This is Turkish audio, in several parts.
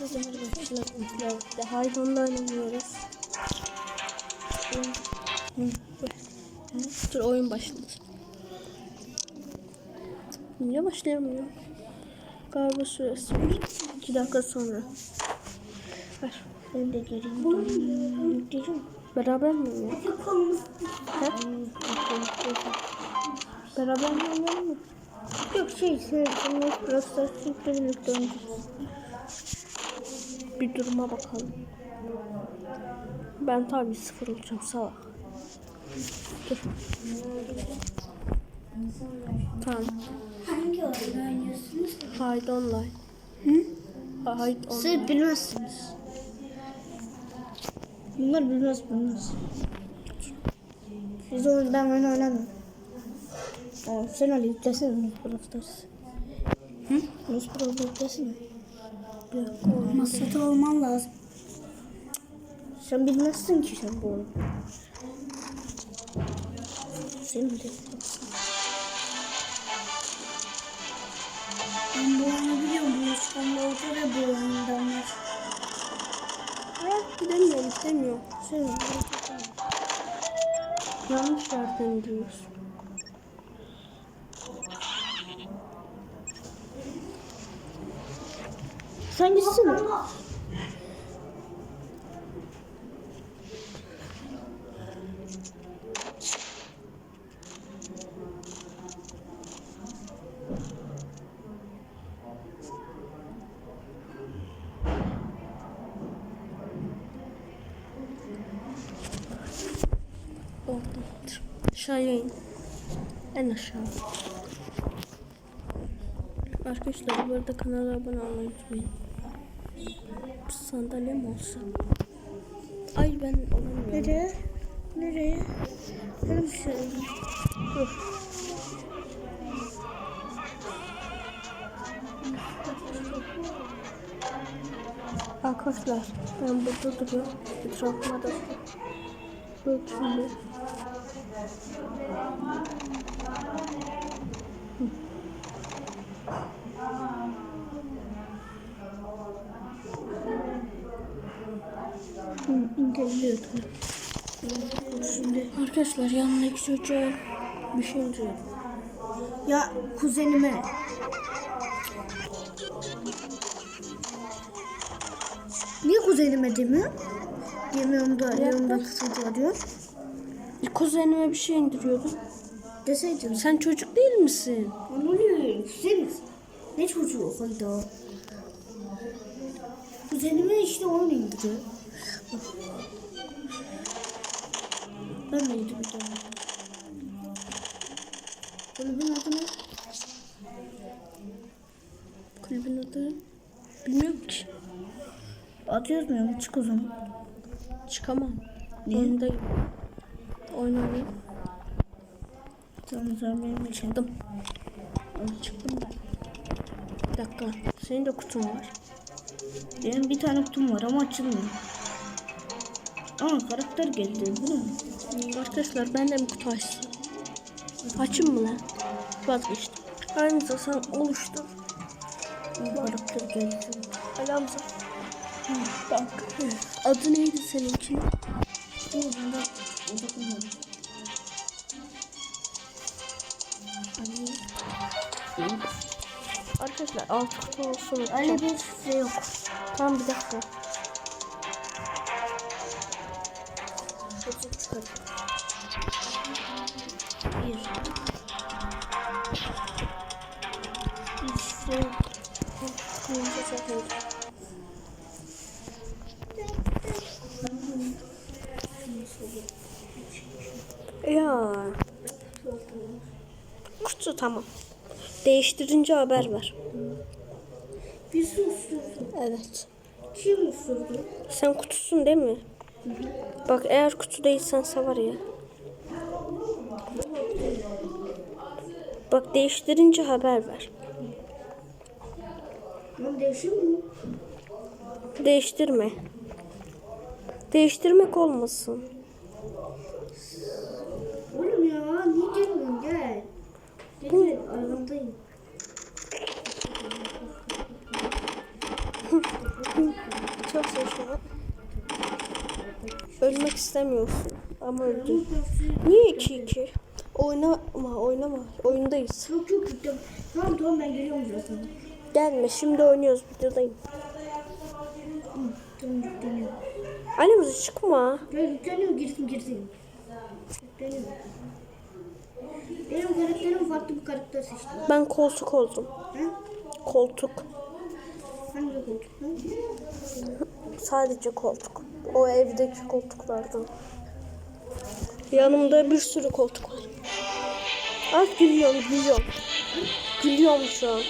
Herkese merhaba arkadaşlar. Haydi onunla oynamıyoruz. Dur oyun başladı. Niye başlayamıyor? Galiba süresi var. 2 dakika sonra. Ver. Ben de gireyim. Yükleyeceğim. Beraber mi? He? Beraber mi mı? Yok şey sen bunu Prostar Süper Lig'de oynayacağız. Bir duruma bakalım. Ben tabii sıfır olacağım salak. Dur. Tamam. Hangi oyunu oynuyorsunuz? Haydi online. Hı? Haydi online. Siz bilmezsiniz. Bunlar bilmez bilmez. Siz oyun ben oyun oynamam. Aa, sen Ali yüklesin Prostar. Hı? Prostar yüklesin. Masada olman lazım. Sen bilmezsin ki sen bu oyunu. Sen de. Ben bu oyunu biliyorum. Bu yaşamda olsa da bu oyundan var. Hayır gidemiyorum istemiyorum. Sen Yanlış yerden gidiyoruz. Sen gitsene. Oradan. Aşağıya in. En aşağı. Arkadaşlar bu arada kanala abone olmayı unutmayın. Sandalyem olsa. Ay ben olamıyorum. Nereye? Nereye? Benim şey. Dur. Arkadaşlar ben burada duruyorum. Etrafıma da Bak şimdi. Hı, engelliyordu. Şimdi. Arkadaşlar yanındaki çocuğa bir şey diyor. Ya kuzenime. Niye kuzenime demiyor? Demiyorum da yanımdaki çocuğa diyor. Kuzenime bir şey indiriyordum. Deseydin. Sen çocuk değil misin? Ne oluyor? Sen ne çocuğu o? Kuzenime işte onu indiriyor. Ben de indireceğim. Kulübün adı ne? Kulübün adı bilmiyorum ki. Adı yazmıyor mu? Çık o zaman. Çıkamam. Niye? Oyundayım. Oynayayım. Tamam zaman benim. Çıktım. Çıktım ben. Bir dakika. Senin de kutun var. Benim bir tane kutum var ama açılmıyor. Aa karakter geldi. Bu ne? Arkadaşlar ben de bir kutu açtım. Açayım mı lan? Vazgeçtim. Aramıza sen oluştur. Aa, karakter geldi. Aramıza. Bak. Adı neydi seninki? Bu bunda odaklanmadım. Arkadaşlar altı kutu olsun. Öyle bir şifre yok. Tamam bir dakika. Çıkar. Bir. Yok. Kuyumcu zaten. Ya. Kutu tamam. Değiştirince haber ver. Bir susturdu. Evet. Kim usurdu? Sen kutusun değil mi? Bak eğer kutu değilsen var ya. Bak değiştirince haber ver. Değişir mi? Değiştirme. Değiştirmek olmasın. Oğlum ya niye gelmiyorsun gel. Gel gel arkamdayım. Çok saçma. Ölmek istemiyorsun ama öldün. Niye 2-2? Oynama, oynama. Oyundayız. Yok yok gittim. Tamam tamam ben geliyorum birazdan. Gelme, şimdi oynuyoruz, videodayım. Tamam yükleniyorum. Çıkma. Ya yükleniyorum girdim girdim. Yükleniyorum. Benim karakterim farklı bir karakter seçtim. Ben koltuk oldum. Ha? Koltuk. Hangi koltuk? Sadece koltuk. O evdeki koltuklardan. Yanımda bir sürü koltuk var. Ah gülüyorum, gülüyorum. Gülüyorum şu an.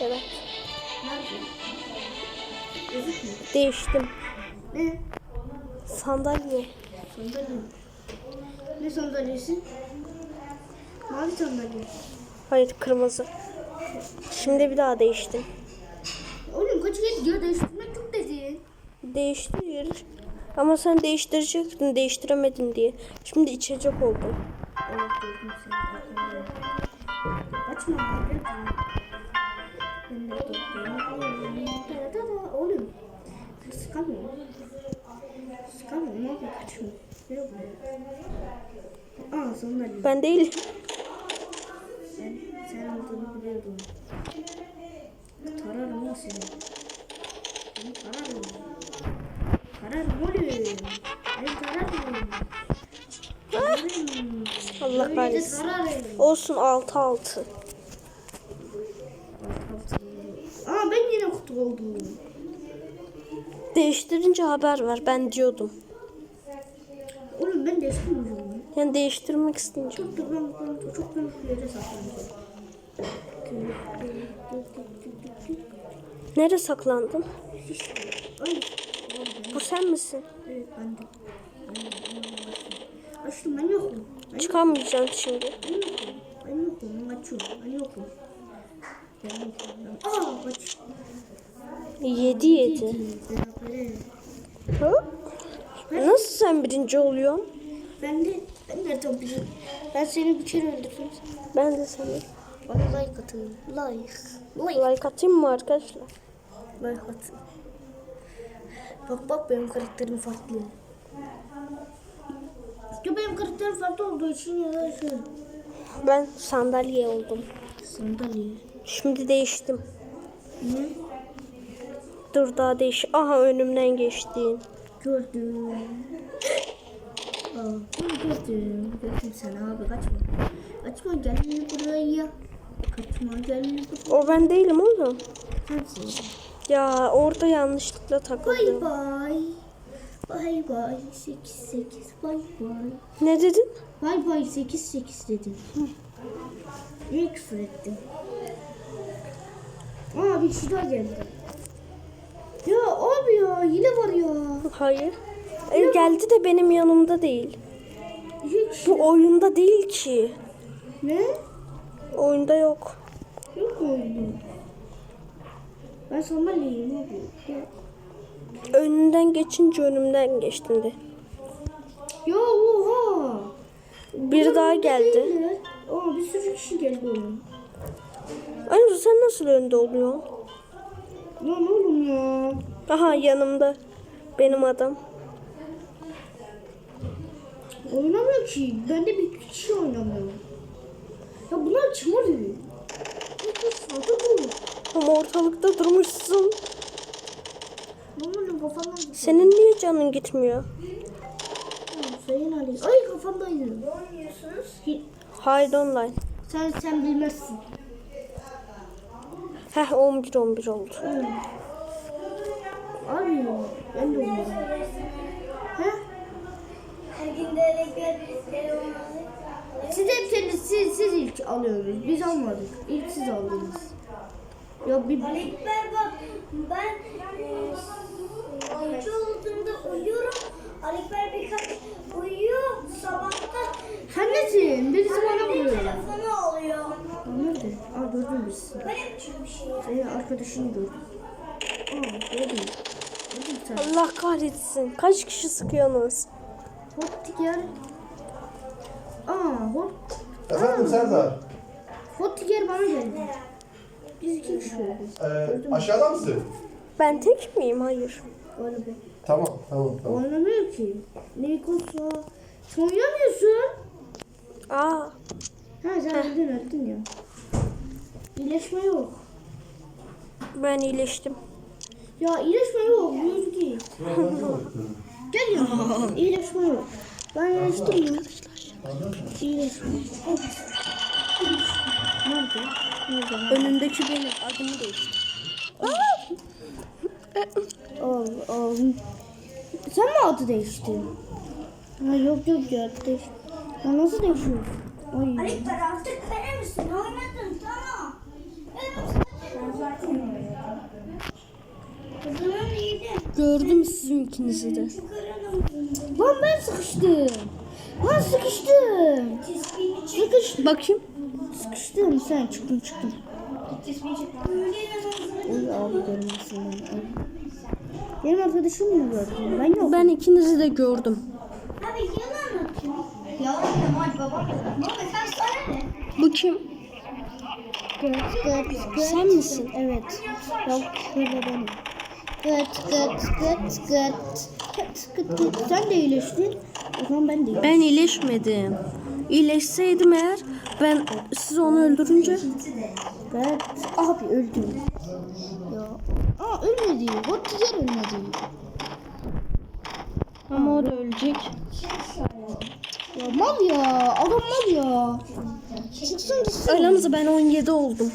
Evet. Değiştim. Ne? Sandalye. Sandalye. Ne sandalyesi? Mavi sandalye. Hayır kırmızı. Şimdi bir daha değiştim. Oğlum kaç kez diyor dedi. Değiştir. Ama sen değiştirecektin, değiştiremedin diye. Şimdi içecek arkamda. Açma. Ben de da oğlum. Sıkamıyor. Sıkamıyor. Ne yapıyor? Kaçmıyor. Yapıyor? Aa sandalye. Ben değil. Sen, sen olduğunu. Tararım. Seni tararım. Tararım oğlum. Ben tararım. Tararım. Allah kahretsin. Olsun 6-6. Aa ben yine kutu oldum. Değiştirince haber ver. Ben diyordum. Oğlum ben de istemiyorum. Yani değiştirmek isteyince. Çok ben, ben çok ben şu yere saklanacağım. Nereye saklandın? Ay. Sen misin? Evet ben de. Açtım ben yokum. Ben Çıkamayacaksın şimdi. Ben yokum. Ben yokum. Ben açıyorum. Ben yokum. Ben yokum. Ben... Aa kaç. 7 7. Berabere. Hı? Nasıl sen birinci oluyorsun? Ben de ben nereden bileyim? Ben seni bir kere öldürdüm. Ben de seni. Bana like atın. Like. Like. Like atayım mı arkadaşlar? Like atın. Bak bak benim karakterim farklı. Ya benim karakterim farklı olduğu için ya da şu. Ben sandalye oldum. Sandalye. Şimdi değiştim. Ne? Dur daha değiş. Aha önümden geçtin. Gördüm. Aa, gördüm. Gördüm seni abi kaçma. Kaçma gel buraya. Kaçma gel buraya. O ben değilim oğlum. Sensin. Ya orada yanlışlıkla Bay takıldım. bay. Bay bay 8 8 bay bay. Ne dedin? Bay bay 8 8 dedim. Niye küfür ettim? Aa bir şey daha geldi. Ya abi ya hile var ya. Hayır. E, geldi de benim yanımda değil. Hiç. Bu oyunda değil ki. Ne? Oyunda yok. Yok oldu? Ben sandalyeyim abi. Ya, Önünden geçince önümden geçtin de. ya oha. Bir daha geldi. Aa bir sürü kişi geldi oğlum. Sen nasıl önde oluyorsun? Lan oğlum ya. Aha yanımda benim adam. Oynamıyor ki. Ben de bir kişi oynamıyor. Ya bunlar oluyor? Bu sade bu. Ama ortalıkta durmuşsun. Senin niye canın gitmiyor? Sayın Ali. Ay kafamdaydı. Ne oynuyorsunuz? Hide online. Sen sen bilmezsin. Heh 11 11 oldu. Abi ben de oynuyorum. He? Siz hepsini siz, siz ilk alıyorsunuz. Biz almadık. İlk siz aldınız. Ya bir Ekber bak ben e, gece olduğunda uyuyorum. Alekber birkaç uyuyor. Sabahta sen nesin? Birisi bana vuruyor. telefonu alıyor. Aa, Nerede? Aa gördüm birisi. Ben yapacağım bir şey. Senin arkadaşını gördüm. Aa gördüm. Gördüm sen. Allah kahretsin. Kaç kişi sıkıyorsunuz? Hot yer. Aa hot. Efendim Serdar. Hot yer bana geldi. Biz iki kişi. Ee, aşağıda mısın? Ben tek miyim? Hayır. Tamam, tamam, tamam. Oynamıyor ki. Nikosa. Sen oynamıyorsun. Aa. Ha sen öldün öldün ya. İyileşme yok. Ben iyileştim. Ya iyileşme yok. Yüz değil. Gel ya. İyileşme yok. Ben iyileştim mi? İyileşme. Nerede? Önündeki benim. Adımı değişti. Al, al. Sen mi adı değiştin? Ha, yok yok ya değiş. Ya nasıl değişiyor? Ay. Alper artık kare misin? Oynadın tamam. Gördüm sizin ikinizi de. Lan ben sıkıştım. Lan sıkıştım. Tisbihini çek. Sıkıştım sen. Öyle de Oy abi görmesin beni. Benim arkadaşım mı gördün? Ben yok. Ben ikinizi de gördüm. Bu kim? Gıt gıt gıt. Sen misin? Evet. Yok böyle benim. Gıt gıt gıt gıt. Gıt gıt gıt. Sen de iyileştin. O zaman ben de iyileştim. Ben iyileşmedim. İyileşseydim eğer ben siz onu öldürünce Gıt. Abi öldüm. Ya. Aa ölmedi. Hottiger ölmedi. ama o da ölecek. Ya mal ya. Adam mal ya. Çıksın gitsin. Aramızda ben 17 oldum.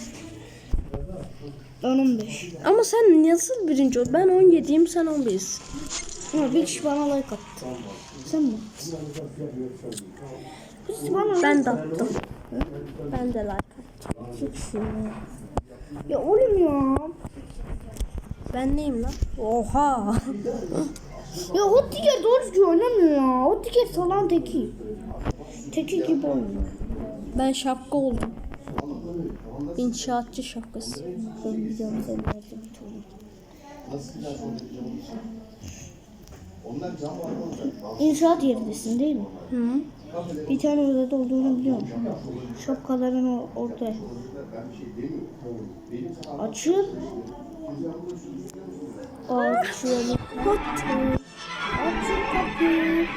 Ben 15. Ama sen nasıl birinci oldun? Ben 17'yim sen 15'sin. Ha, bir kişi bana like attı. Sen mi? Ben de attım. Ben de like şunu. Ya oğlum ya. Ben neyim lan? Oha. Ya Hottiger doğru düzgün oynamıyor ya. Hottiger salan teki. Teki gibi oynuyor. Ben şapka oldum. İnşaatçı şapkası. Ben biliyorum sen nerede. İnşaat yerindesin değil mi? Hı. Bir tane odada olduğunu biliyorum. Şapkaların o- orada. Açıl. Açıl. Açıl. Açıl kapıyı.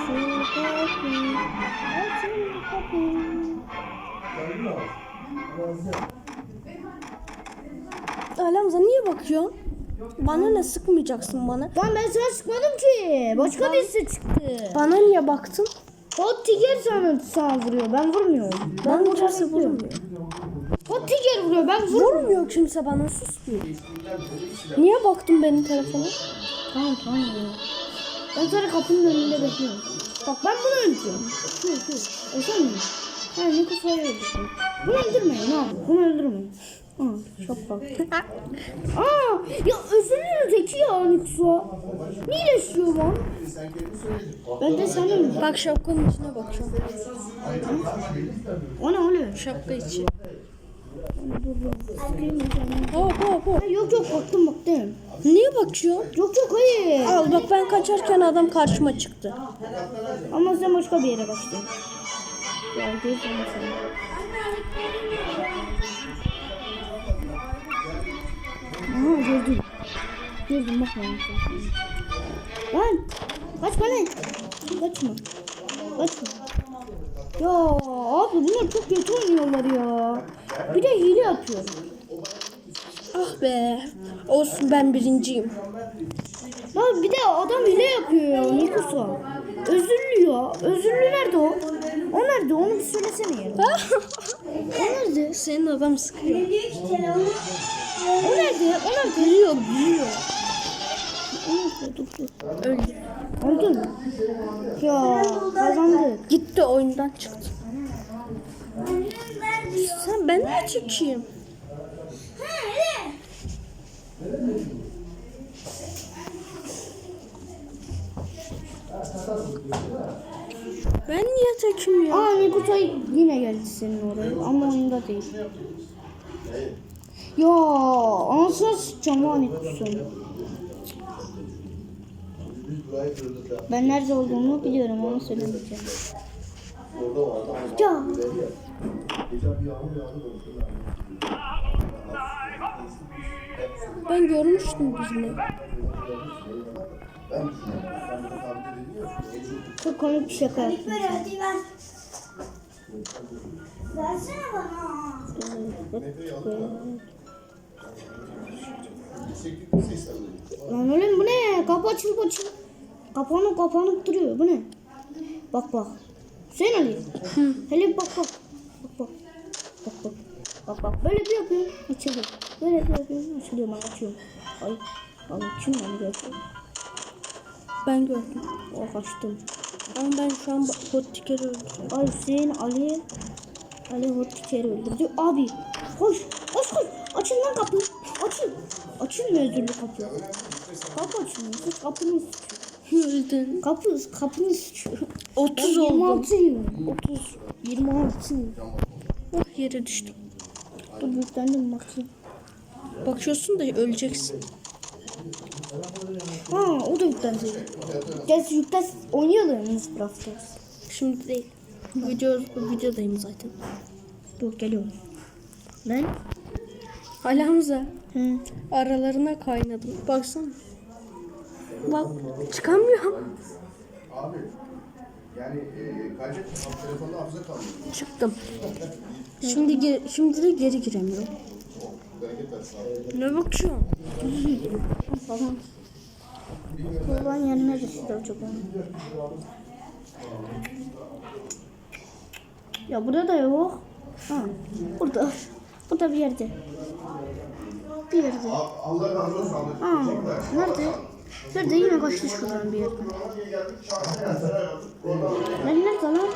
Açıl kapıyı. Açıl kapıyı. Alamza niye bakıyorsun? Bana ne sıkmayacaksın bana? Lan ben sana sıkmadım ki. Başka birisi çıktı. Bana niye baktın? Hot Tiger sana, sana vuruyor. Ben vurmuyorum. Ben, Ben bekliyorum. vurmuyor. Hot Tiger vuruyor. Ben vurmuyorum. Vurmuyor kimse bana sus diyor. Niye baktın benim telefona? Tamam tamam. Ben sana kapının önünde bekliyorum. Bak ben bunu öldürüyorum. Şu şu. Mi? Ha Nikosa'yı öldürdüm. Bunu öldürmeyin abi. Bunu öldürmeyin. Aa çok bak. Aa ya özür Zeki ya Nikosa. Niye yaşıyor lan? Ben de senin. Bak şapkanın içine bakıyorum. O ne oluyor? Şapka içi. Hop hop hop. Yok yok baktım baktım. Niye bakıyorsun? Yok yok hayır. Al bak ben kaçarken adam karşıma çıktı. Ama sen başka bir yere kaçtın. Ya gözüm seni. Aha gördüm. Gördüm bak bana. Lan kaçma lan. Kaçma. Kaçma. Ya abi bunlar çok kötü oynuyorlar ya. Bir de hile yapıyor. Ah be. Olsun ben birinciyim. Lan bir de adam hile yapıyor ya Nikusa. Özürlü ya. Özürlü nerede o? O nerede? Onu bir söylesene ya. o nerede? Senin adam sıkıyor. Ne diyor ki telefonu? O nerede? O nerede? Biliyor biliyor. O nerede? Dur dur. Öldü. Öldün mü? Ya kazandık. Gitti oyundan çıktı. Sen ben ne çıkayım? Ben niye ya? Aa Nikusa yine geldi senin oraya ama oyunda değil. Ya anasını sıçacağım ha Nikusa'nın. Ben nerede olduğunu biliyorum ama söylemeyeceğim. Hani Ya. Ben görmüştüm ya. Çok komik bir şaka yaptım. Versene bana. Lan oğlum bu ne? Kapı açılıp açılıp. Kapanıp kapanıp duruyor. Bu ne? Bak bak. Hüseyin Ali. Hele bir bak bak. Bak bak. Bak bak. Bak bak. Böyle bir yapıyorum. Açılıyor. Böyle bir yapıyorum. Açılıyor. Ben açıyorum. Ay. Ay kim onu gördü? Ben gördüm. Oh açtım. Ama ben şu an hot ticket'i öldürüyorum. Ay Hüseyin Ali. Ali Hottiker'i öldürdü. Abi koş. Koş koş. Açın lan kapı. Açın. Açın özürlü kapı. Kapı açın. Siz kapının suçu. Öldün. Kapı, kapının suçu. 30 Ben oldum. 26'yım. 30. 26. Oh yere düştüm. Dur yüklendim bakayım. Bakıyorsun da öleceksin. Ha o da yüklendi. Gel yüklen oynayalım Stars. Şimdi değil. Video, videodayım zaten. Dur geliyorum. Ben? Hala Hamza. Hı. Aralarına kaynadım. Baksana. Bak çıkamıyorum. Abi. Yani e, kaydet. Telefonda hafıza kalmıyor. Çıktım. Şimdi ge- şimdi de geri giremiyorum. Ne bakıyorsun? Falan. Buradan yerine düştü acaba. Ya burada da yok. Ha, burada. Burada bir yerde. Bir yerde. Allah razı olsun. Ha, nerede? Nerede? Yine kaçtı şuradan bir yerden. Ben nerede lan?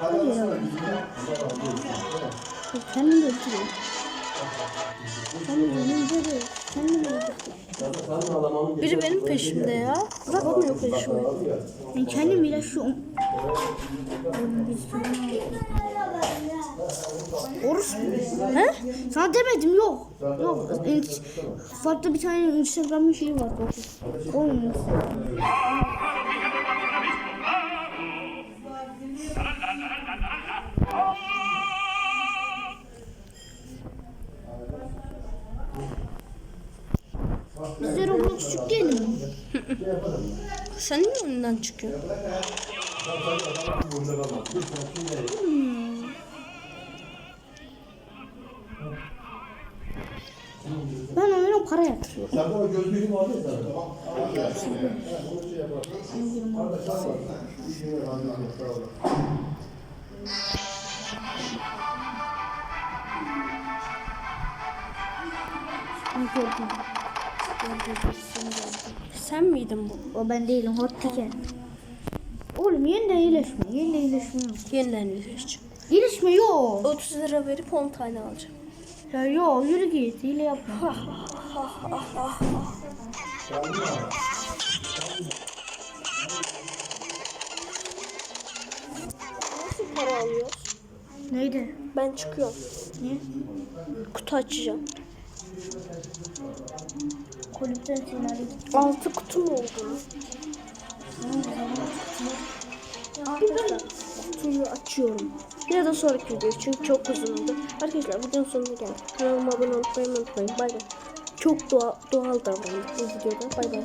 Hadi ya. Kendimi öldürüyorum. Kendimi öldürüyorum. Kendimi öldürüyorum. Biri benim peşimde ya. Bırakmıyor peşimi. Ben kendim ilaçlıyorum. Orus He? Sana demedim yok. Yok. Farklı bir tane Instagram'ın şeyi var. bak. Onun. Biz de Roblox yükleyelim mi? Sen niye önünden çıkıyorsun? Ben oyuna para yatırıyorum. Senden o gözlüğün vardı ya sana. Tamam. Gördüm. Sen miydin bu? O ben değilim. Hot ticket. Oğlum yeniden iyileşme. Yeniden iyileşme yok. Yeniden iyileşeceğim. İyileşme yok. 30 lira verip 10 tane alacağım. Ya yok yürü git. Hile yapma. Nasıl para alıyoruz? Neydi? Ben çıkıyorum. Niye? Kutu açacağım. Kulüpten senaryo. 6 kutu mu oldu? Kutuyu açıyorum. Ya da sonraki video çünkü çok uzun oldu. Arkadaşlar videonun sonuna geldik. Kanalıma abone olmayı unutmayın. Bay bay. Çok doğal, doğal davrandık bu videoda. Bay bay.